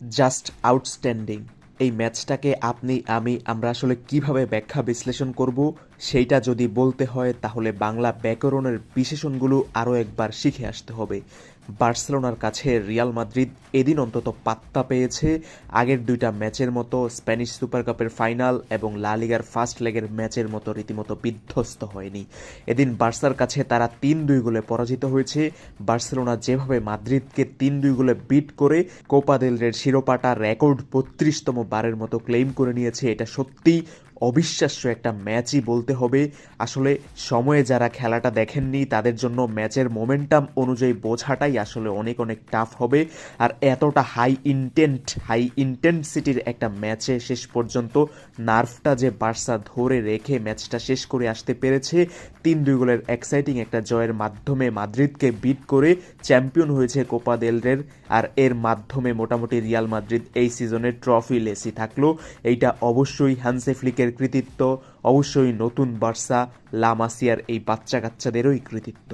Just outstanding এই ম্যাচটাকে আপনি, আমি, আমরা আসলে কীভাবে ব্যাখ্যা বিশ্লেষণ করব সেইটা যদি বলতে হয় তাহলে বাংলা ব্যাকরণের বিশেষণগুলো আরও একবার শিখে আসতে হবে। বার্সেলোনার কাছে রিয়াল মাদ্রিদ এদিন অন্তত পাত্তা পেয়েছে। আগের দুইটা ম্যাচের মতো স্প্যানিশ সুপার কাপের ফাইনাল এবং লা লিগার ফার্স্ট লেগের ম্যাচের মতো রীতিমতো বিধ্বস্ত হয়নি। এদিন বার্সার কাছে তারা তিন দুই গোলে পরাজিত হয়েছে। বার্সেলোনা যেভাবে মাদ্রিদকে তিন দুই গোলে বিট করে কোপা দেল রের শিরোপাটা রেকর্ড বত্রিশতম বারের মতো ক্লেম করে নিয়েছে, এটা সত্যিই অবিশ্বাস্য একটা ম্যাচই বলতে হবে। আসলে সময়ে যারা খেলাটা দেখেননি, তাদের জন্য ম্যাচের মোমেন্টাম অনুযায়ী বোঝাটাই আসলে অনেক অনেক টাফ হবে। আর এতটা হাই ইন্টেন্ট, হাই ইন্টেন্সিটির একটা ম্যাচে শেষ পর্যন্ত নার্ভটা যে বার্সা ধরে রেখে ম্যাচটা শেষ করে আসতে পেরেছে তিন দুই গোলের এক্সাইটিং একটা জয়ের মাধ্যমে মাদ্রিদকে বিট করে চ্যাম্পিয়ন হয়েছে কোপা দেলরের আর এর মাধ্যমে মোটামুটি রিয়াল মাদ্রিদ এই সিজনের ট্রফি লেসি থাকল। এইটা অবশ্যই হ্যান্সে ফ্লিকের কৃতিত্ব। অবশ্যই নতুন বার্সা লামাসিয়ার এই বাচ্চা কাচ্চাদেরই কৃতিত্ব।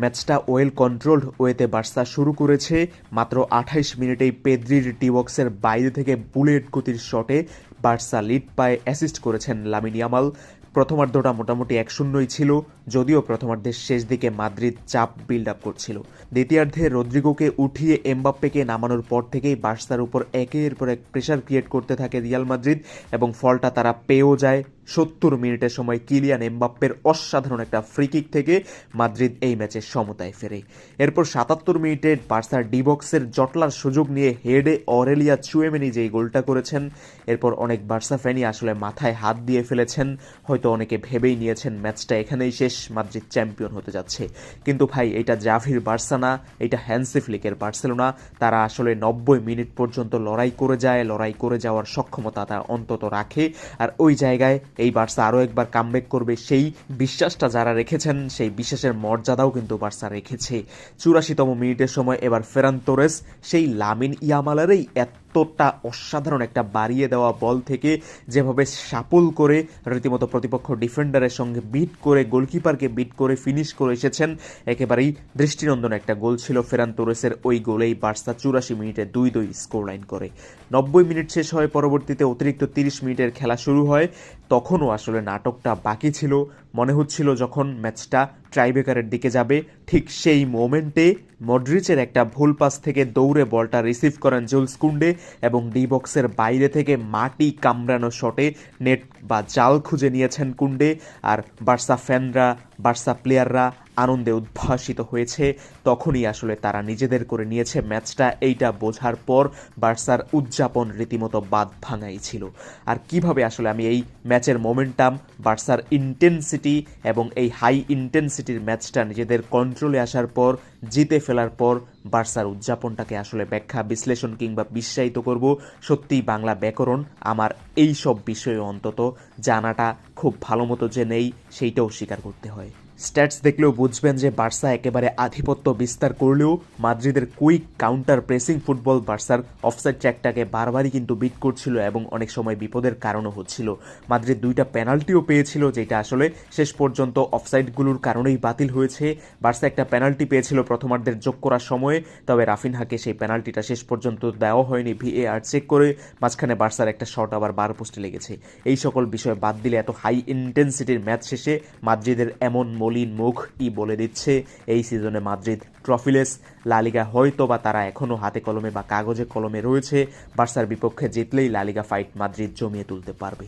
ম্যাচটা ওয়েল কন্ট্রোলড ওয়েতে বার্সা শুরু করেছে। মাত্র আঠাইশ মিনিটেই পেদ্রির টিবক্সের বাইরে থেকে বুলেট গতির শটে বার্সা লিড পায়ে অ্যাসিস্ট করেছেন লামিনিয়ামাল প্রথমার্ধটা মোটামুটি এক শূন্যই ছিল। যদিও প্রথমার্ধের শেষ দিকে মাদ্রিদ চাপ বিল্ড আপ করছিল। দ্বিতীয়ার্ধে রদ্রিগোকে উঠিয়ে এমবাপ্পেকে নামানোর পর থেকেই বার্সার উপর একের পর এক প্রেশার ক্রিয়েট করতে থাকে রিয়াল মাদ্রিদ এবং ফলটা তারা পেয়েও যায়। সত্তর মিনিটের সময় কিলিয়ান এমবাপ্পের অসাধারণ একটা ফ্রিকিক থেকে মাদ্রিদ এই ম্যাচে সমতায় ফেরে। এরপর সাতাত্তর মিনিটে বার্সার ডিবক্সের জটলার সুযোগ নিয়ে হেডে অরেলিয়া চুয়েমেনি যেই গোলটা করেছেন, এরপর অনেক বার্সা ফ্যানই আসলে মাথায় হাত দিয়ে ফেলেছেন। হয়তো অনেকে ভেবেই নিয়েছেন ম্যাচটা এখানেই শেষ। মাদ্রিদ চ্যাম্পিয়ন হতে যাচ্ছে। কিন্তু ভাই, এটা জাভির বার্সা না এটা হ্যান্সি ফ্লিকের বার্সেলোনা। তারা আসলে নব্বই মিনিট পর্যন্ত লড়াই করে যায়, লড়াই করে যাওয়ার সক্ষমতা তারা অন্তত রাখে। আর ওই জায়গায় এই বার্সা আরও একবার কামব্যাক করবে, সেই বিশ্বাসটা যারা রেখেছেন, সেই বিশ্বাসের মর্যাদাও কিন্তু বার্সা রেখেছে। চুরাশিতম মিনিটের সময় এবার ফেরান তোরেস, সেই লামিন ইয়ামালারেই এত এতটা অসাধারণ একটা বাড়িয়ে দেওয়া বল থেকে যেভাবে সাপুল করে রীতিমতো প্রতিপক্ষ ডিফেন্ডারের সঙ্গে বিট করে, গোলকিপারকে বিট করে ফিনিশ করে এসেছেন, একেবারেই দৃষ্টিনন্দন একটা গোল ছিল ফেরান তোরেসের। ওই গোলেই বার্সা চুরাশি মিনিটে দুই দুই স্কোর লাইন করে। নব্বই মিনিট শেষ হয়, পরবর্তীতে অতিরিক্ত তিরিশ মিনিটের খেলা শুরু হয়। তখনও আসলে নাটকটা বাকি ছিল। মনে হচ্ছিল যখন ম্যাচটা ট্রাইবেকারের দিকে যাবে। ঠিক সেই মোমেন্টে মডরিচের একটা ভুল পাস থেকে দৌড়ে বলটা রিসিভ করেন জুলস কুন্ডে এবং ডি বক্সের বাইরে থেকে মাটি কামড়ানো শটে নেট বা জাল খুঁজে নিয়েছেন কুন্ডে। আর বার্সা ফ্যানরা বার্সা প্লেয়াররা আনন্দে উদ্ভাসিত হয়েছে। তখনই আসলে তারা নিজেদের করে নিয়েছে ম্যাচটা। এইটা বোঝার পর বার্সার উদযাপন রীতিমতো বাদ ভাঙাই ছিল। আর কীভাবে আসলে আমি এই ম্যাচের মোমেন্টাম, বার্সার ইন্টেন্সিটি এবং এই হাই ইন্টেন্সিটির ম্যাচটা নিজেদের কন্ট্রোলে আসার পর, জিতে ফেলার পর বার্সার উদযাপনটাকে আসলে ব্যাখ্যা, বিশ্লেষণ কিংবা বিশ্বায়িত করব। সত্যিই বাংলা ব্যাকরণ আমার এই সব বিষয়ে অন্তত জানাটা খুব ভালো মতো যে নেই, সেইটাও স্বীকার করতে হয়। স্ট্যাটস দেখলেও বুঝবেন যে বার্সা একেবারে আধিপত্য বিস্তার করলেও মাদ্রিদের কুইক কাউন্টার প্রেসিং ফুটবল বার্সার অফসাইড ট্র্যাকটাকে বারবারই কিন্তু বিট করছিল এবং অনেক সময় বিপদের কারণও হচ্ছিল। মাদ্রিদ দুইটা পেনাল্টিও পেয়েছিল, যেটা আসলে শেষ পর্যন্ত অফসাইডগুলোর কারণেই বাতিল হয়েছে। বার্সা একটা পেনাল্টি পেয়েছিল প্রথমার্ধের যোগ করার সময়ে, তবে রাফিনহাকে সেই পেনাল্টিটা শেষ পর্যন্ত দেওয়া হয়নি। ভিএআর চেক করে মাঝখানে বার্সার একটা শট আবার বার পোস্টে লেগেছে। এই সকল বিষয় বাদ দিলে এত হাই ইন্টেন্সিটির ম্যাচ শেষে মাদ্রিদের এমন মলিন মুখ ই বলে দিচ্ছে এই সিজনে মাদ্রিদ ট্রফিলেস? লালিগা হয়তো বা তারা এখনও হাতে কলমে বা কাগজে কলমে রয়েছে। বার্সার বিপক্ষে জিতলেই লালিগা ফাইট মাদ্রিদ জমিয়ে তুলতে পারবে।